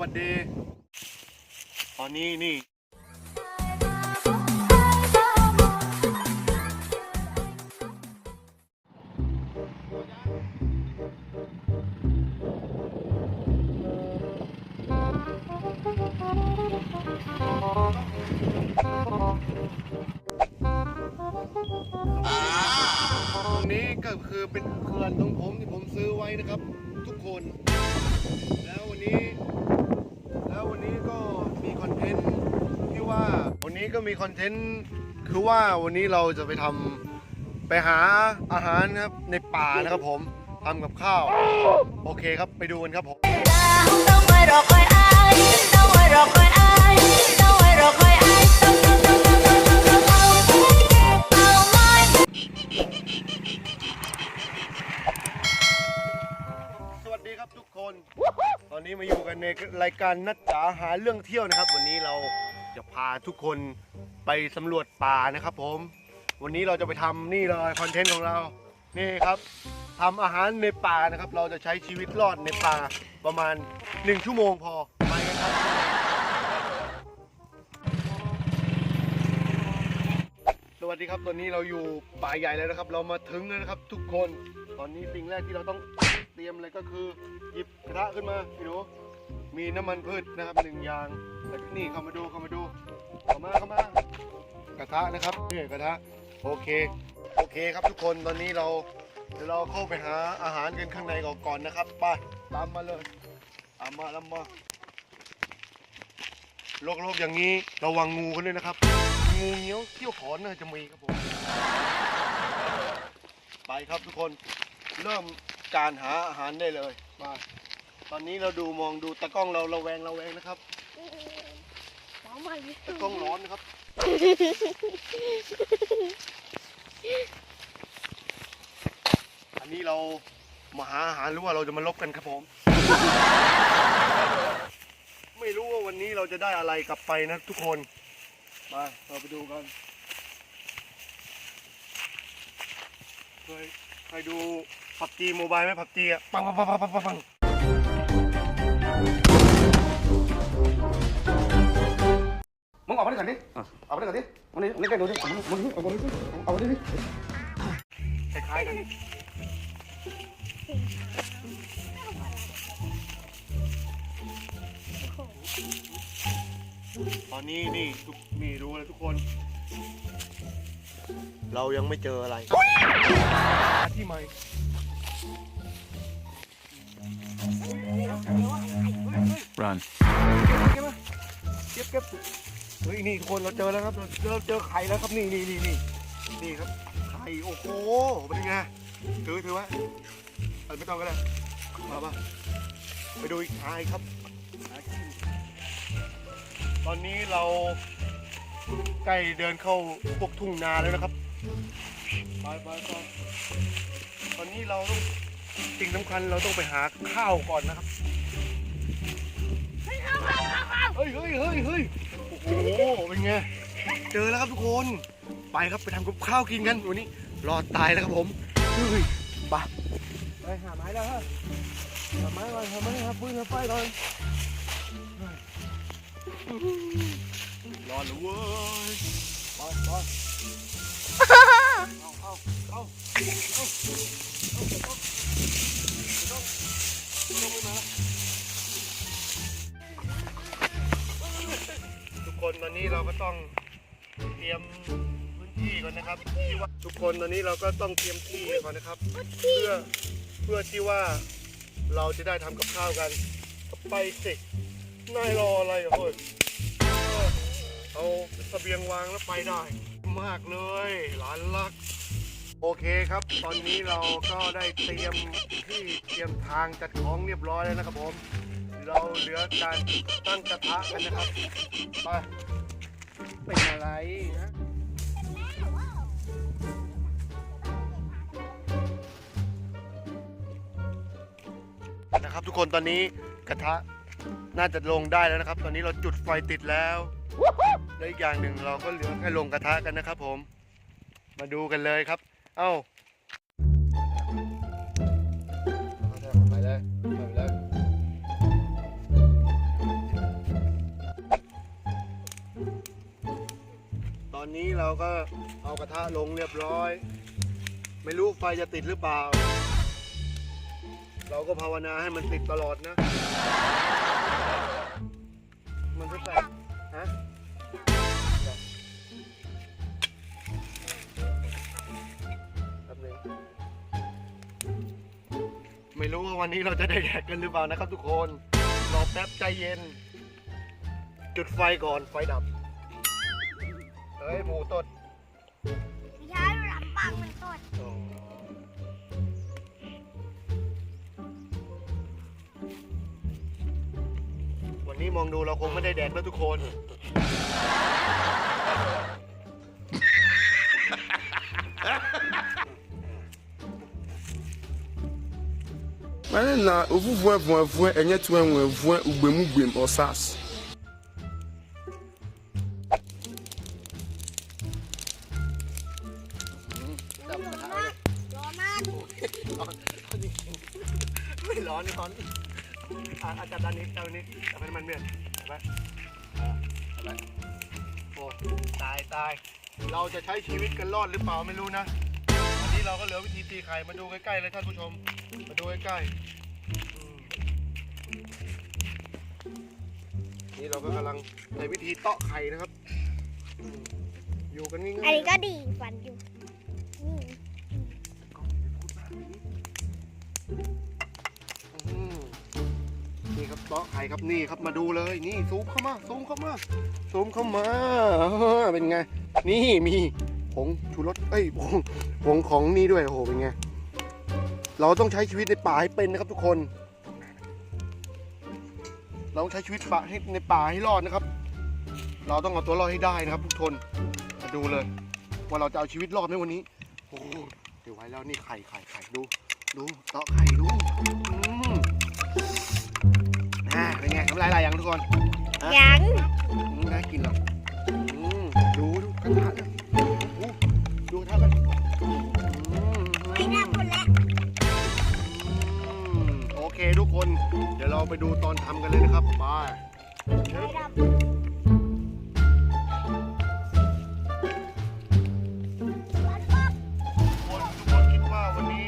วัสดี ตอนนี้นี่ ตรงนี้ก็คือเป็นเขื่อนของผมที่ผมซื้อไว้นะครับ ทุกคน แล้ววันนี้ แล้ววันนี้ก็มีคอนเทนต์ที่ว่า วันนี้ก็มีคอนเทนต์คือว่าวันนี้เราจะไปทำไปหาอาหารครับในป่านะครับผมทำกับข้าว โอเคครับไปดูกันครับผม Don't wait, don't wait, I. Don't wait, นนี้มาอยู่กันในรายการนัดจ๋าหาเรื่องเที่ยวนะครับ วันนี้เราจะพาทุกคนไปสำรวจป่านะครับ ผม วันนี้เราจะไปทำนี่เลยคอนเทนต์ของเรา นี่ครับทำอาหารในป่านะครับ เราจะใช้ชีวิตรอดในป่าประมาณ 1 ชั่วโมงพอไปกันครับสวัสดีครับตอนนี้เราอยู่ป่าใหญ่แล้วนะครับ เรามาถึงแล้วนะครับ ทุกคน ตอนนี้สิ่งแรกที่เราต้อง รียมเลยก็คือหยิบกระทะขึ้นมาพี่หนูมีน้ำมันพืชนะครับหนึ่งอย่างแล้วก็นี่เข้ามาดูเข้ามาดูเข้ามาเข้ามากระทะนะครับเนี่ยกระทะโอเคโอเคครับทุกคนตอนนี้เราเดี๋ยวเราเข้าไปหาอาหารกันข้างในก่อนนะครับไปตามมาเลยตามมาตามมาโลกๆอย่างนี้ระวังงูกันด้วยนะครับ งูเงี้ยวเที่ยวขอนน่าจะมีครับผมไปครับทุกคนเริ่ม การหาอาหารได้เลยมาตอนนี้เราดูมองดูตะกล้องเราระแวงระแวงนะครับตะกล้องร้อนนะครับอันนี้เรามาหาอาหารหรือว่าเราจะมาลบกันครับผม ไม่รู้ว่าวันนี้เราจะได้อะไรกลับไปนะทุกคนมาเราไปดูกันเคยเคยดู ผับจีโมบายไหมผับจีอะปังปังปังปังปังปังปังมึงออกมาด้วยกันดิออกมาด้วยกันดิมึงนี่มึงใกล้ดูดิมึงมึงนี่เอามาดิเอามาดิคล้ายๆกันตอนนี้นี่ทุกนี่ดูเลยทุกคน เรายังไม่เจออะไรที่ใหม่ Run. เก็บเก็บเฮ้ยนี่ทุกคนเราเจอแล้วครับเราเจอเจอไข่แล้วครับนี่นี่นี่นี่นี่ครับไข่โอ้โหเป็นไงถือถือไว้เอาไม่ต้องก็ได้มาปะไปดูอีกไข่ครับ ตอนนี้เราใกล้เดินเข้าพวกทุ่งนาแล้วนะครับไปไปไปตอนนี้เราต้องสิ่งสำคัญเราต้องไปหาข้าวก่อนนะครับ เฮ้ยเฮ้ยเฮ้ยเฮ้ยโอ้โห เป็นไง เจอแล้วครับทุกคน ไปครับไปทำกับข้าวกินกันวันนี้ รอดตายแล้วครับผม เฮ้ยไปไปหาไม้แล้วฮะหาไม้ก่อนหาไม้ครับปืนหาไฟก่อนรอดแล้วเว้ยไปไปเอาเอาเอาเอาเอาเอาเอาไม่มา อนนี้เราก็ต้องเตรียมพื้นที่ก่อนนะครับที่ว่าทุกคนตอนนี้เราก็ต้องเตรียมที่ก่อนนะครับ เพื่อเพื่อที่ว่าเราจะได้ทำกับข้าวกันไปสินายรออะไรอะเฮ้ยเออเอาเสบียงวางแล้วไปได้ มากเลยหลานรัก โอเคครับ ตอนนี้เราก็ได้เตรียมที่เตรียมทางจัดของเรียบร้อยแล้วนะครับผม เราเหลือการตั้งกระทะกันนะครับ ไป เป็นอะไรนะนะครับทุกคนตอนนี้กระทะน่าจะลงได้แล้วนะครับ ตอนนี้เราจุดไฟติดแล้วและอีกอย่างหนึ่งเราก็เหลือแค่ลงกระทะกันนะครับ ผม มาดูกันเลยครับ เอ้าไปเลยไปเลย นี้เราก็เอากระทะลงเรียบร้อย ไม่รู้ไฟจะติดหรือเปล่า เราก็ภาวนาให้มันติดตลอดนะ มันจะแตกฮะแป๊บนึงไม่รู้ว่าวันนี้เราจะได้แดกกันหรือเปล่านะครับทุกคน รอแป๊บใจเย็น จุดไฟก่อนไฟดับ ฮ้ยหมูตดไม่ใช่ลำปังมันตดอ๋อวันนี้มองดูเราคงไม่ได้แดกแล้วทุกคน Mane na ovuvue vuevue enye tu enwevue ugbemugbe osas. จับ ร้อนร้อนจริงๆไม่ร้อนนี่ร้อนอะอะจับด้านนี้ด้านนี้จับให้มันเมียนจับไว้อ่ไว้โอ้ตายตายเราจะใช้ชีวิตกันรอดหรือเปล่าไม่รู้นะอันนี้เราก็เหลือวิธีตีไข่มาดูใกล้ๆเลยท่านผู้ชม มาดูใกล้ๆนี่เราก็กำลังในวิธีเตาะไข่นะครับอืมอยู่กันง่ายๆอันนี้ก็ดีฟันอยู่ นี่ครับเตาะไข่ครับนี่ครับมาดูเลยนี่ซูมเข้ามาซูมเข้ามาซูมเข้ามาเป็นไง นี่มีผงชูรสเอ้ยผงผงของนี่ด้วยโอ้โหเป็นไงเราต้องใช้ชีวิตในป่าให้เป็นนะครับทุกคน เราต้องใช้ชีวิตป่าให้ในป่าให้รอดนะครับ เราต้องเอาตัวรอดให้ได้นะครับ ทุกคนมาดูเลย ว่าเราจะเอาชีวิตรอดในวันนี้โอ้โหเดี๋ยวไว้แล้วนี่ไข่ไข่ไข่ดู ดูเตาะไข่ดู เป็นไงน้ำลายไหลยังทุกคนยังอืมน่ากินหรออืมดูดูกระทะนะดูดูกระทะกันอืมไม่ได้คนแล้วอืมโอเคทุกคน เดี๋ยวเราไปดูตอนทำกันเลยนะครับไปไม่ได้ทุกคนทุกคนคิดว่าวันนี้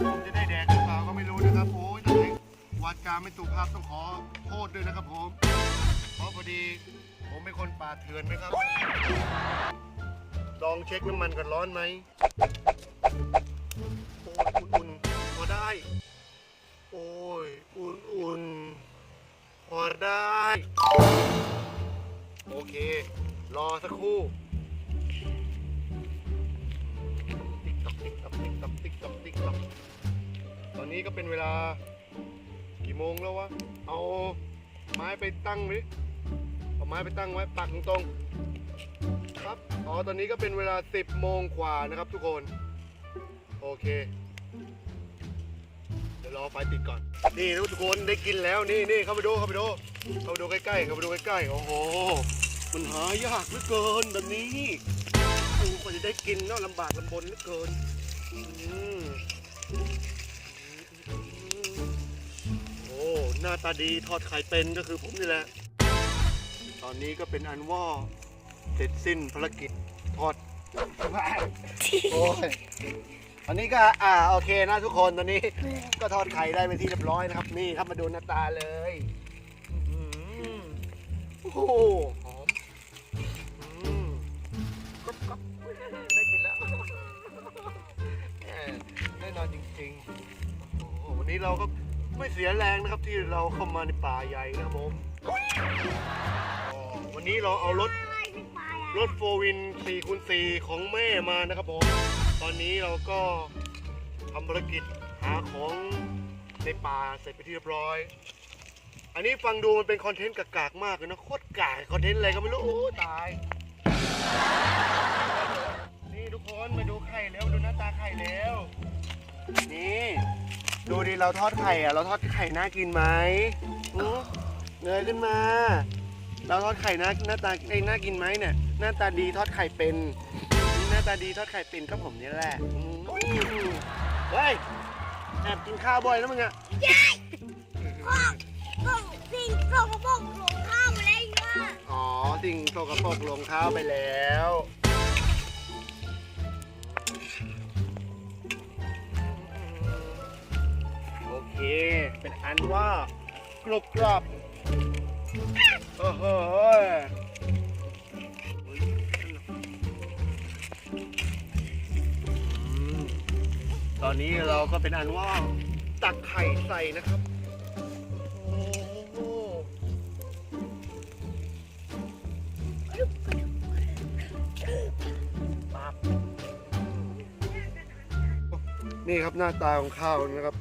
ผมจะได้แดกหรือเปล่าก็ไม่รู้นะครับโอ้ยแต่วาจาไม่สุภาพต้องขอโทษ ด้วยนะครับผมเพราะพอดี ผมเป็นคนป่าเถื่อนไหมครับ ลองเช็คน้ำมันกันร้อนไหมโอ้ยอุ่นๆพอได้ โอ้ยอุ่นๆพอได้ โอเค รอสักครู่ ติ๊กตอกติ๊กตอกติ๊กตอกติ๊กตอกติ๊กตอกตอนนี้ก็เป็นเวลากี่โมงแล้ววะ เอา ไม้ไปตั้งไว้เอาไม้ไปตั้งไว้ปักตรงๆครับอ๋อตอนนี้ก็เป็นเวลา 10 โมงกว่านะครับทุกคน โอเค เดี๋ยวรอไฟติดก่อน นี่ทุกคนได้กินแล้วนี่นี่เข้าไปดูเข้าไปดูเข้าไปดูใกล้ๆเข้าไปดูใกล้ๆโอ้โหมันหายากเหลือเกินแบบนี้โอ้กว่าจะได้กินเนาะลำบากลำบนเหลือเกินอืม น้าตาดีทอดไข่เป็นก็คือผมนี่แหละ ตอนนี้ก็เป็นอันว่าเสร็จสิ้นภารกิจทอดโอ้ยอันนี้ก็อ่าโอเคนะทุกคนตอนนี้ ก็ทอดไข่ได้เป็นที่เรียบร้อยนะครับ นี่ครับมาดูหน้าตาเลยโอ้โหหอมกบกบได้กินแล้วแน่นอนจริงๆโอ้โหวันนี้เราก็ ไม่เสียแรงนะครับที่เราเข้ามาในป่าใหญ่นะครับผมอ๋อวันนี้เราเอารถรถโฟวิน4คูณ4ของแม่มานะครับผม ตอนนี้เราก็ทำภารกิจหาของในป่าเสร็จไปที่เรียบร้อย อันนี้ฟังดูมันเป็นคอนเทนต์กากๆมากเลยนะโคตรกากคอนเทนต์อะไรก็ไม่รู้โอ้ตาย นี่ทุกคนมาดูไข่แล้วดูหน้าตาไข่แล้ว นี่ ดูดิเราทอดไข่อะเราทอดไข่น่ากินไหมหือเงยขึ้นมา เราทอดไข่น่าหน้าตาไอ้ยน่ากินไหมเนี่ย หน้าตาดีทอดไข่เป็น หน้าตาดีทอดไข่เป็นก็ผมนี่แหละอืมเฮ้ยแอบกินข้าวบ่อยแล้วมึงอะส่งสิ่งส่งกระบอกหลงข้ามมาแล้วอีกว่าอ๋อสิ่งสกปรกลงเท้าไปแล้ว เค เป็นอันว่ากรุบกรอบโอ้โหตอนนี้เราก็เป็นอันว่าตักไข่ใส่นะครับนี่ครับหน้าตาของข้าวนะครับ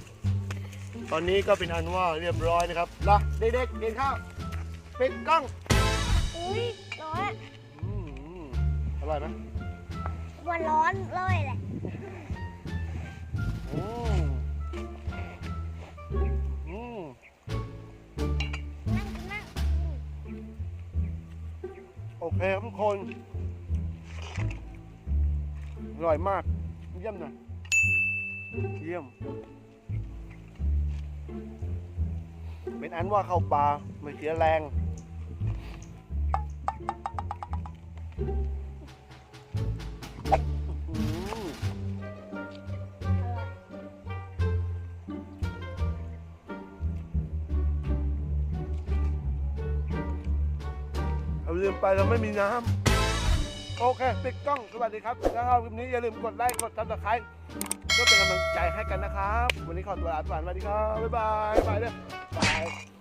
ตอนนี้ก็เป็นอันว่าเรียบร้อยนะครับละเด็กๆกินข้าวปิดกล้องอุ้ยร้อนอืมอร่อยไหมวันร้อนเลยแหละอืมอืมนั่งนั่งโอเคครับทุกคนอร่อยมากเยี่ยมนะเยี่ยม เป็นอันว่าเข้าปลาไม่เสียแรงอื้อหือเราลืมไปเราไม่มีน้ำโอเคปิดกล้อง สวัสดีครับถ้าชอบคลิปนี้อย่าลืมกดไลค์ กดซับสไครต์เพื่ ก็เป็นกำลังใจให้กันนะครับ วันนี้ขอตัวลาไปก่อนสวัสดีครับ บ๊ายบายบายเด้อบ